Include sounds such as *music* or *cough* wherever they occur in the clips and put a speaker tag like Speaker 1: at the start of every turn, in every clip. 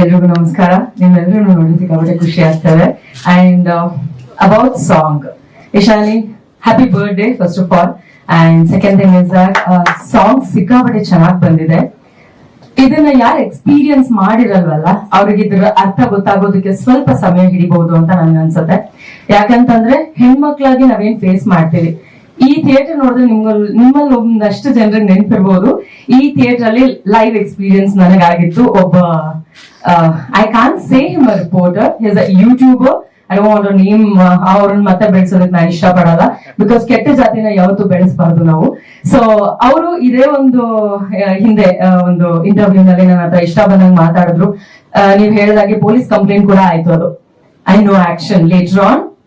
Speaker 1: ಎಲ್ರಿಗೂ ನಮಸ್ಕಾರ. ನಿಮ್ಮೆಲ್ಲರೂ ನೋಡಿ ಸಿಕ್ಕಾಪಟ್ಟೆ ಖುಷಿ ಆಗ್ತವೆ. And about song Ishali happy birthday first of all and second thing is that song ಸಿಕ್ಕಾಪಟ್ಟೆ ಚೆನ್ನಾಗಿ ಬಂದಿದೆ. ಇದನ್ನ ಯಾರು ಎಕ್ಸ್ಪೀರಿಯನ್ಸ್ ಮಾಡಿರಲ್ವಲ್ಲ, ಅವ್ರಿಗೆ ಇದ್ರ ಅರ್ಥ ಗೊತ್ತಾಗೋದಕ್ಕೆ ಸ್ವಲ್ಪ ಸಮಯ ಹಿಡಿಬಹುದು ಅಂತ ನನ್ಗೆ ಅನ್ಸುತ್ತೆ ಯಾಕಂತಂದ್ರೆ ಹೆಣ್ಮಕ್ಳಾಗಿ ನಾವೇನ್ ಫೇಸ್ ಮಾಡ್ತೀವಿ. ಈ ಥಿಯೇಟರ್ ನೋಡಿದ್ರೆ ನಿಮ್ಮಲ್ಲಿ ನಿಮ್ಮಲ್ಲಿ ಒಂದಷ್ಟು ಜನರಿಗೆ ನೆನ್ಪಿರ್ಬೋದು. ಈ ಥಿಯೇಟರ್ ಅಲ್ಲಿ ಲೈವ್ ಎಕ್ಸ್ಪೀರಿಯನ್ಸ್ ನನಗಾಗಿತ್ತು ಒಬ್ಬ I can say him reporter he's a YouTuber I want name ಅವ್ರನ್ನ ಮತ್ತೆ ಬೆಳೆಸೋದಕ್ಕೆ ನಾನು ಇಷ್ಟಪಡಲ್ಲ. ಬಿಕಾಸ್ ಕೆಟ್ಟ ಜಾತಿನ ಯಾವತ್ತೂ ಬೆಳೆಸಬಾರ್ದು ನಾವು. ಸೊ ಅವರು ಇದೇ ಒಂದು ಹಿಂದೆ ಒಂದು ಇಂಟರ್ವ್ಯೂ ನಲ್ಲಿ ನನ್ನ ಹತ್ರ ಇಷ್ಟ ಬಂದಂಗ್ ಮಾತಾಡಿದ್ರು. ನೀವು ನೀವ್ ಹೇಳಿದಾಗೆ ಪೊಲೀಸ್ ಕಂಪ್ಲೇಂಟ್ ಕೂಡ ಆಯ್ತು ಅದು. I know action later on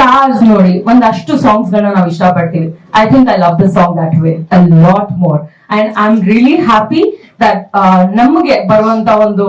Speaker 1: cars ನೋಡಿ, ಒಂದಷ್ಟು ಸಾಂಗ್ಸ್ ಗಳನ್ನ ನಾವು ಇಷ್ಟಪಡ್ತೀವಿ. I think I love the song that way a lot more and I am really happy that ನಮಗೆ ಬರುವಂತ ಒಂದು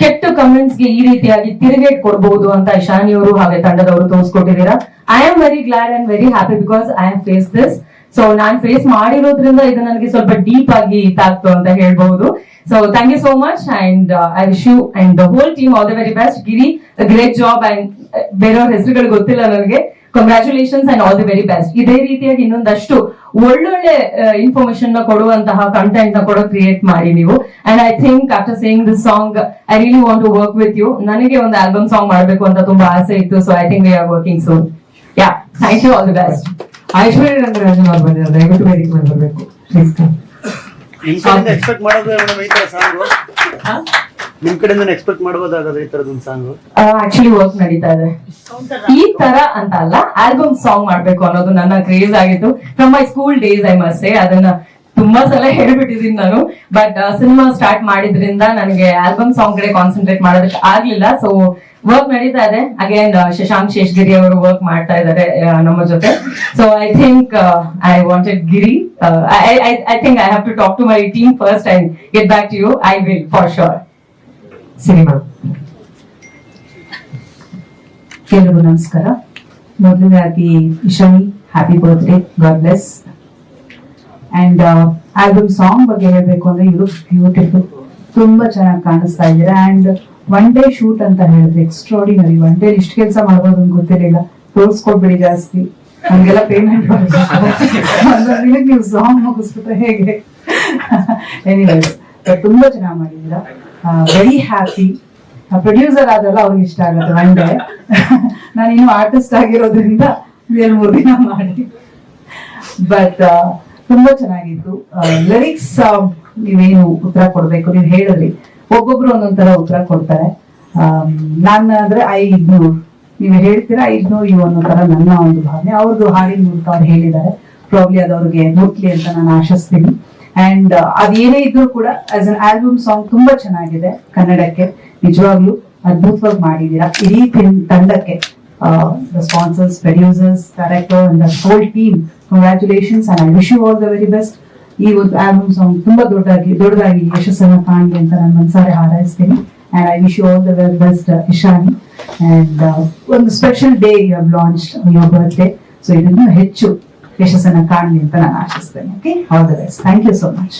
Speaker 1: ಕೆಟ್ಟ ಕಮೆಂಟ್ಸ್ಗೆ ಈ ರೀತಿಯಾಗಿ ತಿರುಗೇಟ್ ಕೊಡಬಹುದು ಅಂತ ಇಶಾನಿ ಅವರು ಹಾಗೆ ತಂಡದವರು ತೋರಿಸ್ಕೊಟ್ಟಿದ್ದೀರಾ. I am very glad and very happy because I am face this so non face ಮಾಡಿರೋದ್ರಿಂದ ಇದು ನನಗೆ ಸ್ವಲ್ಪ ಡೀಪ್ ಆಗಿ ತಾಕ್ತು ಅಂತ ಹೇಳ್ಬಹುದು. So thank you so much and I wish you and the whole team all the very best Giri great job and ಬೇರೆಯವ್ರ ಹೆಸರುಗಳು ಗೊತ್ತಿಲ್ಲ ನನಗೆ. Congratulations and all the very best ಇದೇ ರೀತಿಯಾಗಿ ಇನ್ನೊಂದಷ್ಟು ಒಳ್ಳೊಳ್ಳೆ ಇನ್ಫಾರ್ಮೇಶನ್ನ ಕೊಡುವಂತಹ ಕಂಟೆಂಟ್ನ ಕೂಡ ಕ್ರಿಯೇಟ್ ಮಾಡಿ ನೀವು. And I think after saying this song I really want to work with you ನನಗೆ ಒಂದು ಆಲ್ಬಮ್ ಸಾಂಗ್ ಮಾಡಬೇಕು ಅಂತ ತುಂಬಾ ಆಸೆ ಇತ್ತು so I think we are working soon yeah thank you all the best
Speaker 2: Aishwarya Rangarajan ಅವ್ರು ಬಂದಿದ್ದಾರೆ ದಯವಿಟ್ಟು ವೇದಿಕೆ ಮೇಲೆ ಬರಬೇಕು. ಪ್ಲೀಸ್
Speaker 3: ಕಮ್ ಎಕ್ಸ್ಪೆಕ್ಟ್ ಮಾಡೋದು ಮೇಡಮ್ ಈ ತರ ಸಾಂಗ್ ನಿಮ್ ಕಡೆಯಿಂದ ಎಕ್ಸ್ಪೆಕ್ಟ್ ಮಾಡಬಹುದಾಗದ ಈ ತರದೊಂದು ಸಾಂಗ್
Speaker 1: ಆಕ್ಚುಲಿ ವರ್ಕ್ ನಡೀತಾ ಇದೆ. ಈ ತರ ಅಂತ ಅಲ್ಲ ಆಲ್ಬಮ್ ಸಾಂಗ್ ಮಾಡ್ಬೇಕು ಅನ್ನೋದು ನನ್ನ ಕ್ರೇಜ್ ಆಗಿತ್ತು from my school days I must ಅದನ್ನ ತುಂಬಾ ಸಲ ಹೇಳ್ಬಿಟ್ಟಿದೀನಿ ನಾನು. ಬಟ್ ಸಿನಿಮಾ ಸ್ಟಾರ್ಟ್ ಮಾಡಿದ್ರಿಂದ ನನಗೆ ಆಲ್ಬಮ್ ಸಾಂಗ್ ಕಡೆ ಕಾನ್ಸಂಟ್ರೇಟ್ ಮಾಡೋದಕ್ಕೆ ಆಗ್ಲಿಲ್ಲ. ಸೊ ವರ್ಕ್ ನಡೀತಾ ಇದೆ. ಅಗೇನ್ ಶಶಾಂಕ್ ಶೇಷ್ಗಿರಿ ಅವರು ವರ್ಕ್ ಮಾಡ್ತಾ ಇದ್ದಾರೆ ನಮ್ಮ ಜೊತೆ. So I think I wanted Giri I think I have to talk to my team first and get back to you I will for sure
Speaker 2: cinema.
Speaker 4: ಎಲ್ರಿಗೂ ನಮಸ್ಕಾರ. ಮೊದಲನೇದಾಗಿ Ishani happy birthday God bless and album song ಬಗ್ಗೆ ಹೇಳ್ಬೇಕು ಅಂದ್ರೆ ಇವರು beautiful ತುಂಬಾ ಚೆನ್ನಾಗಿ ಕಾಣಿಸ್ತಾ ಇದ್ದೀರಾ. ಅಂಡ್ ಒನ್ ಡೇ ಶೂಟ್ ಅಂತ ಹೇಳಿದ್ರೆ ಎಕ್ಸ್ಟ್ರಾಡಿನರಿ ಒನ್ ಡೇ ಇಷ್ಟು ಕೆಲಸ ಮಾಡ್ಬೋದು ಗೊತ್ತಿರಲಿಲ್ಲ. ತೋರಿಸ್ಕೊಡ್ಬೇಡಿ ಜಾಸ್ತಿ. ನಮಗೆಲ್ಲ ಪೇಮೆಂಟ್ *laughs* ನೀವು ಸಾಂಗ್ ಮುಗಿಸ್ಬಿಟ್ರೆ ಹೇಗೆ? *laughs* ಎನಿವೇಸ್ ತುಂಬಾ ಚೆನ್ನಾಗಿ ಮಾಡಿದ್ದೀರಾ. ವೆರಿ ಹ್ಯಾಪಿ ಪ್ರೊಡ್ಯೂಸರ್ ಆದಲ್ಲ ಅವ್ರಿಗೆ ಇಷ್ಟ ಆಗುತ್ತೆ ಒನ್ ಡೇ ನಾನು ಇನ್ನು ಆರ್ಟಿಸ್ಟ್ ಆಗಿರೋದ್ರಿಂದ ಎರಡು ಮೂರು ದಿನ ಮಾಡಿ. ಬಟ್ ತುಂಬಾ ಚೆನ್ನಾಗಿತ್ತು. ಲಿರಿಕ್ಸ್ ನೀವೇನು ಉತ್ತರ ಕೊಡ್ಬೇಕು, ನೀವು ಹೇಳಿದ್ರಿ ಒಬ್ಬೊಬ್ರು ಒಂದೊಂದ್ ತರ ಉತ್ತರ ಕೊಡ್ತಾರೆ. ನಾನು ಅಂದ್ರೆ ಐ ಇಗ್ನೋರ್ ನೀವು ಹೇಳ್ತೀರಾ ಐ ಇವ್ ತರ ನನ್ನ ಒಂದು ಭಾವನೆ. ಅವ್ರದ್ದು ಹಾಡಿನ ಮೂಲಕ ಅವ್ರು ಹೇಳಿದ್ದಾರೆ. ಪ್ರಾಬ್ಲಿ ಅದವ್ರಿಗೆ ಮುಟ್ಲಿ ಅಂತ ನಾನು ಆಶಿಸ್ತೀನಿ. ಅಂಡ್ ಅದೇನೇ ಇದ್ರೂ ಕೂಡ ಆಸ್ ಅನ್ ಆಲ್ಬಮ್ ಸಾಂಗ್ ತುಂಬಾ ಚೆನ್ನಾಗಿದೆ ಕನ್ನಡಕ್ಕೆ. ನಿಜವಾಗ್ಲೂ ಅದ್ಭುತವಾಗಿ ಮಾಡಿದೀರಾ ಇಡೀ ತಂಡಕ್ಕೆ sponsors producers director and the whole team and I wish you all the very best ಈ ಒಂದು ಆಲ್ಬಮ್ ಸಾಂಗ್ ತುಂಬಾ ದೊಡ್ಡದಾಗಿ ದೊಡ್ಡದಾಗಿ ಯಶಸ್ಸನ್ನು ಕಾಣಲಿ ಅಂತ ನಾನು ಮನಸಾರೆ ಹಾರೈಸ್ತೀನಿ. And I wish you all the very best Ishani. And ಒಂದು special day you have launch your birthday so ಇದನ್ನು ಹೆಚ್ಚು ಯಶಸ್ಸನ್ನ ಕಾಣಲಿ ಅಂತ ನಾನು ಆಶಿಸ್ತೇನೆ okay all the best thank you so much